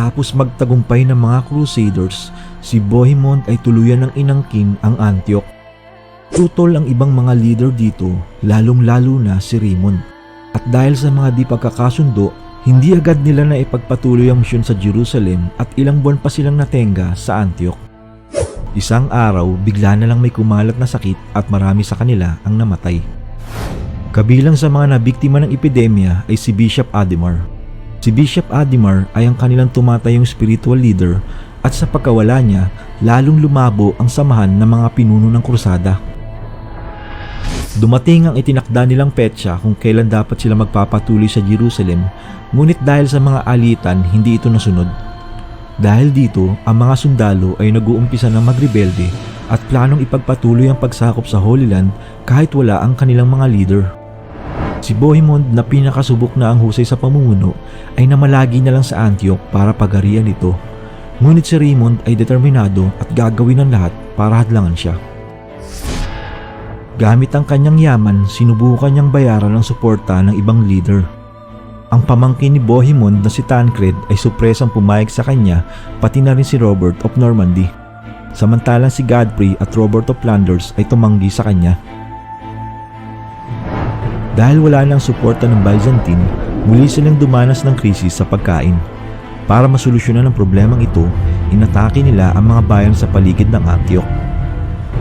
Matapos magtagumpay ng mga Crusaders, si Bohemond ay tuluyan ng inangkin ang Antioch. Tutol ang ibang mga leader dito, lalong-lalo na si Raymond. At dahil sa mga di pagkakasundo, hindi agad nila na ipagpatuloy ang misyon sa Jerusalem at ilang buwan pa silang natenga sa Antioch. Isang araw, bigla na lang may kumalat na sakit at marami sa kanila ang namatay. Kabilang sa mga nabiktima ng epidemya ay si Bishop Ademar. Si Bishop Ademar ay ang kanilang tumatayong spiritual leader at sa pagkawala niya, lalong lumabo ang samahan ng mga pinuno ng krusada. Dumating ang itinakda nilang petsa kung kailan dapat sila magpapatuloy sa Jerusalem, ngunit dahil sa mga alitan, hindi ito nasunod. Dahil dito, ang mga sundalo ay nag-uumpisa ng magrebelde at planong ipagpatuloy ang pagsakop sa Holy Land kahit wala ang kanilang mga leader. Si Bohemond na pinakasubok na ang husay sa pamumuno ay namalagi na lang sa Antioch para pagarian ito. Ngunit si Raymond ay determinado at gagawin ang lahat para hadlangan siya. Gamit ang kanyang yaman, sinubukan niyang bayaran ang suporta ng ibang leader. Ang pamangkin ni Bohemond na si Tancred ay supresang pumayag sa kanya pati na rin si Robert of Normandy. Samantalang si Godfrey at Robert of Flanders ay tumanggi sa kanya. Dahil wala nang suporta ng Byzantine, muli silang dumanas ng krisis sa pagkain. Para masolusyonan ang problemang ito, inatake nila ang mga bayan sa paligid ng Antioch.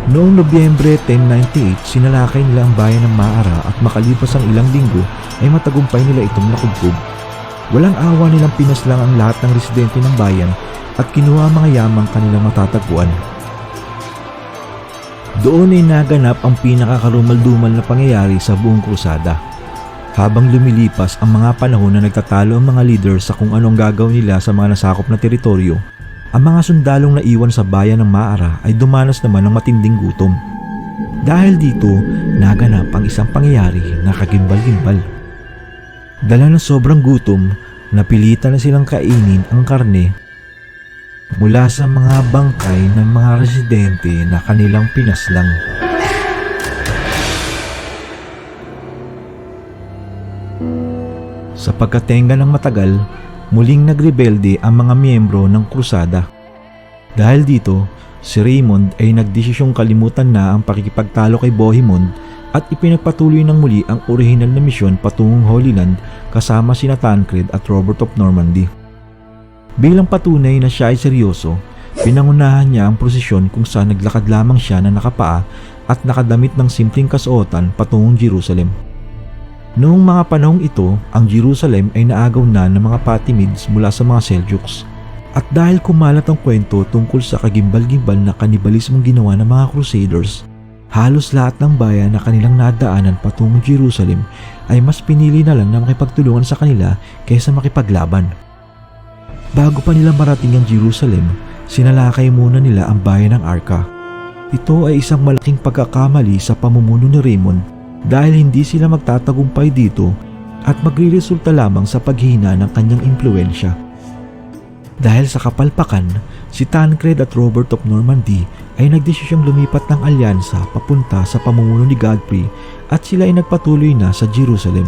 Noong Nobyembre 1098, sinalakay nila ang bayan ng Maara at makalipas ang ilang linggo ay matagumpay nila itong nakubkob. Walang awa nilang pinaslang ang lahat ng residente ng bayan at kinuha ang mga yamang kanilang matatagpuan. Doon ay naganap ang pinakakarumaldumal na pangyayari sa buong krusada. Habang lumilipas ang mga panahon na nagtatalo ang mga leader sa kung anong gagawin nila sa mga nasakop na teritoryo, ang mga sundalong naiwan sa bayan ng Maara ay dumanas naman ng matinding gutom. Dahil dito, naganap ang isang pangyayari na kagimbal-gimbal. Dala ng sobrang gutom, napilitan na silang kainin ang karne mula sa mga bangkay ng mga residente na kanilang pinaslang. Sa pagkatenga ng matagal, muling nagrebelde ang mga miyembro ng krusada. Dahil dito, si Raymond ay nagdesisyong kalimutan na ang pakikipagtalo kay Bohemond at ipinagpatuloy ng muli ang orihinal na misyon patungong Holy Land kasama sina Tancred at Robert of Normandy. Bilang patunay na siya ay seryoso, pinangunahan niya ang prosesyon kung saan naglakad lamang siya na nakapaa at nakadamit ng simpleng kasuotan patungong Jerusalem. Noong mga panahong ito, ang Jerusalem ay naagaw na ng mga Fatimids mula sa mga Seljuks. At dahil kumalat ang kwento tungkol sa kagimbal-gimbal na kanibalismong ginawa ng mga Crusaders, halos lahat ng bayan na kanilang nadaanan patungong Jerusalem ay mas pinili na lang na makipagtulungan sa kanila kaysa makipaglaban. Bago pa nila marating ang Jerusalem, sinalakay muna nila ang bayan ng Arka. Ito ay isang malaking pagkakamali sa pamumuno ni Raymond dahil hindi sila magtatagumpay dito at magriresulta lamang sa paghina ng kanyang impluensya. Dahil sa kapalpakan, si Tancred at Robert of Normandy ay nagdesisyong lumipat ng alyansa papunta sa pamumuno ni Godfrey at sila ay nagpatuloy na sa Jerusalem.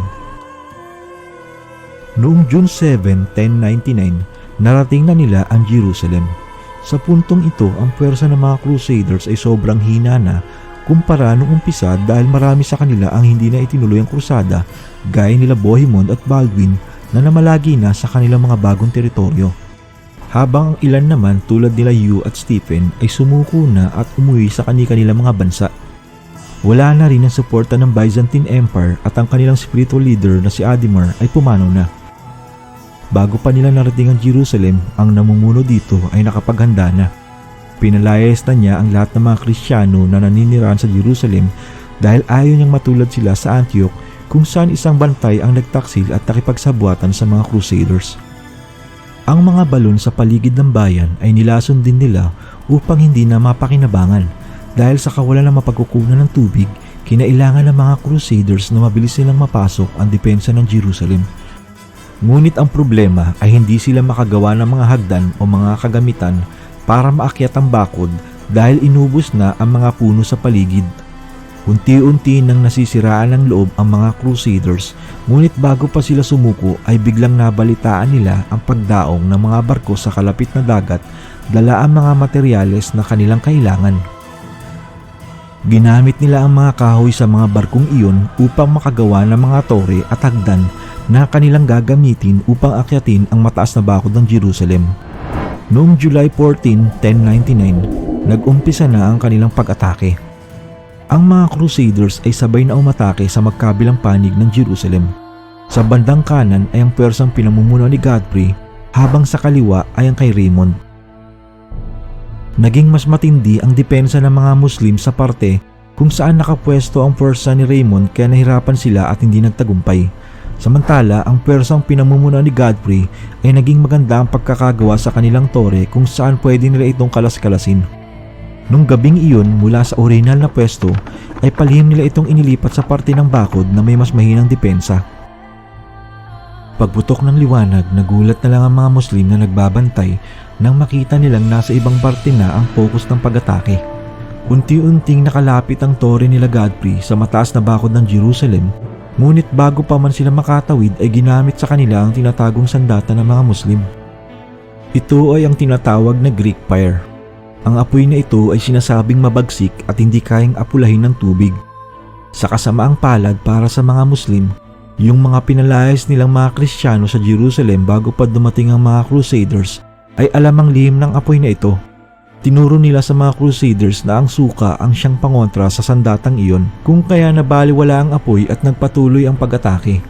Noong June 7, 1099, narating na nila ang Jerusalem. Sa puntong ito, ang pwersa ng mga Crusaders ay sobrang hina na kumpara noong umpisa dahil marami sa kanila ang hindi na itinuloy ang krusada gaya nila Bohemond at Baldwin na namalagi na sa kanilang mga bagong teritoryo. Habang ang ilan naman tulad nila Hugh at Stephen ay sumuko na at umuwi sa kanilang mga bansa. Wala na rin ang suporta ng Byzantine Empire at ang kanilang spiritual leader na si Ademar ay pumanaw na. Bago pa nila narating ang Jerusalem, ang namumuno dito ay nakapaghanda na. Pinalayas na niya ang lahat ng mga Kristiyano na naninirahan sa Jerusalem dahil ayaw niyang matulad sila sa Antioch kung saan isang bantay ang nagtaksil at nakipagsabuatan sa mga Crusaders. Ang mga balon sa paligid ng bayan ay nilason din nila upang hindi na mapakinabangan dahil sa kawalan ng mapagkukunan ng tubig, kinailangan ng mga Crusaders na mabilis silang mapasok ang depensa ng Jerusalem. Ngunit ang problema ay hindi sila makagawa ng mga hagdan o mga kagamitan para maakyat ang bakod dahil inubos na ang mga puno sa paligid. Unti-unti nang nasisiraan ng loob ang mga crusaders, ngunit bago pa sila sumuko ay biglang nabalitaan nila ang pagdaong ng mga barko sa kalapit na dagat dala ang mga materyales na kanilang kailangan. Ginamit nila ang mga kahoy sa mga barkong iyon upang makagawa ng mga tore at hagdan na kanilang gagamitin upang akyatin ang mataas na bakod ng Jerusalem. Noong July 14, 1099, nag-umpisa na ang kanilang pag-atake. Ang mga crusaders ay sabay na umatake sa magkabilang panig ng Jerusalem. Sa bandang kanan ay ang pwersang pinamumuno ni Godfrey habang sa kaliwa ay ang kay Raymond. Naging mas matindi ang depensa ng mga Muslim sa parte kung saan nakapwesto ang pwersa ni Raymond kaya nahirapan sila at hindi nagtagumpay. Samantala, ang pwersang pinamumuno ni Godfrey ay naging maganda ang pagkakagawa sa kanilang tore kung saan pwede nila itong kalas-kalasin. Nung gabing iyon mula sa original na pwesto ay palihim nila itong inilipat sa parte ng bakod na may mas mahinang depensa. Pagputok ng liwanag, nagulat na lang ang mga Muslim na nagbabantay nang makita nilang nasa ibang parte na ang focus ng pag-atake. Unti-unting nakalapit ang tore nila Godfrey sa mataas na bakod ng Jerusalem ngunit bago pa man sila makatawid ay ginamit sa kanila ang tinatagong sandata ng mga Muslim. Ito ay ang tinatawag na Greek fire. Ang apoy na ito ay sinasabing mabagsik at hindi kayang apulahin ng tubig. Sa kasamaang palad para sa mga Muslim, yung mga pinalayas nilang mga Kristiyano sa Jerusalem bago pa dumating ang mga Crusaders ay alam ang lihim ng apoy na ito. Tinuro nila sa mga Crusaders na ang suka ang siyang pangontra sa sandatang iyon kung kaya nabaliwala ang apoy at nagpatuloy ang pag-atake.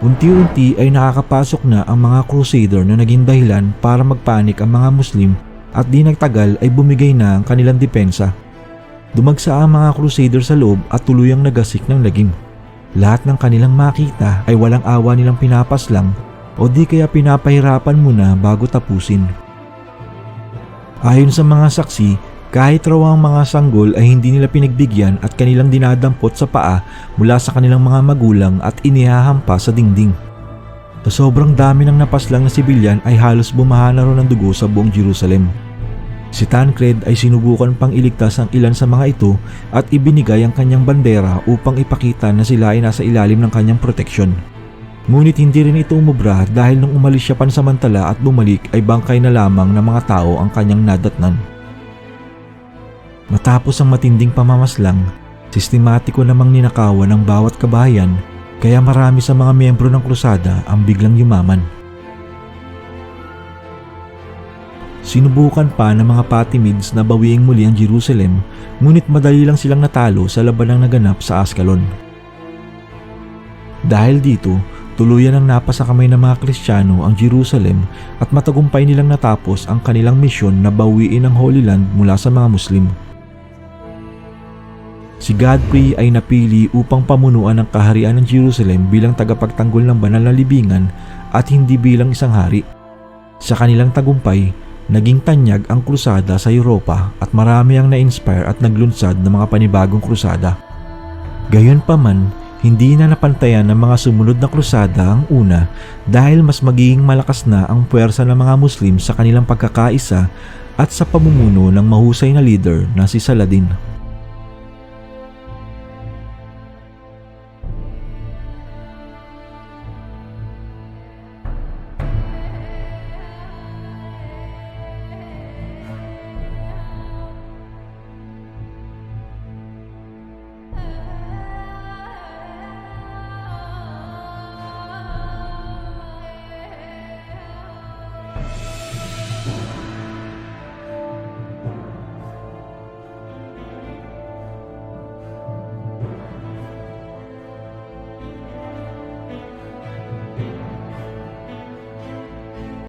Unti-unti ay nakakapasok na ang mga Crusader na naging dahilan para magpanik ang mga Muslim at di nagtagal ay bumigay na ang kanilang depensa. Dumagsa ang mga Crusader sa loob at tuluyang nagasik ng lagim. Lahat ng kanilang makita ay walang awa nilang pinapaslang o di kaya pinapahirapan muna bago tapusin. Ayon sa mga saksi, kahit raw ang mga sanggol ay hindi nila pinagbigyan at kanilang dinadampot sa paa mula sa kanilang mga magulang at inihahampa sa dingding. Sa sobrang dami ng napaslang na sibilyan ay halos bumaha na ng dugo sa buong Jerusalem. Si Tancred ay sinubukan pang iligtas ang ilan sa mga ito at ibinigay ang kanyang bandera upang ipakita na sila ay nasa ilalim ng kanyang proteksyon. Ngunit hindi rin ito umubra dahil nung umalis siya pansamantala at bumalik ay bangkay na lamang ng mga tao ang kanyang nadatnan. Matapos ang matinding pamamaslang, sistematiko namang ninakawan ng bawat kabayan kaya marami sa mga miyembro ng krusada ang biglang yumaman. Sinubukan pa ng mga Fatimids na bawiing muli ang Jerusalem ngunit madali lang silang natalo sa labanang naganap sa Ascalon. Dahil dito, tuluyan ang napasa kamay ng mga Kristiyano ang Jerusalem at matagumpay nilang natapos ang kanilang misyon na bawiin ang Holy Land mula sa mga Muslim. Si Godfrey ay napili upang pamunuan ang kaharian ng Jerusalem bilang tagapagtanggol ng banal na libingan at hindi bilang isang hari. Sa kanilang tagumpay, naging tanyag ang krusada sa Europa at marami ang na-inspire at naglunsad ng mga panibagong krusada. Gayunpaman, hindi na napantayan ng mga sumunod na krusada ang una dahil mas magiging malakas na ang puwersa ng mga Muslim sa kanilang pagkakaisa at sa pamumuno ng mahusay na leader na si Saladin.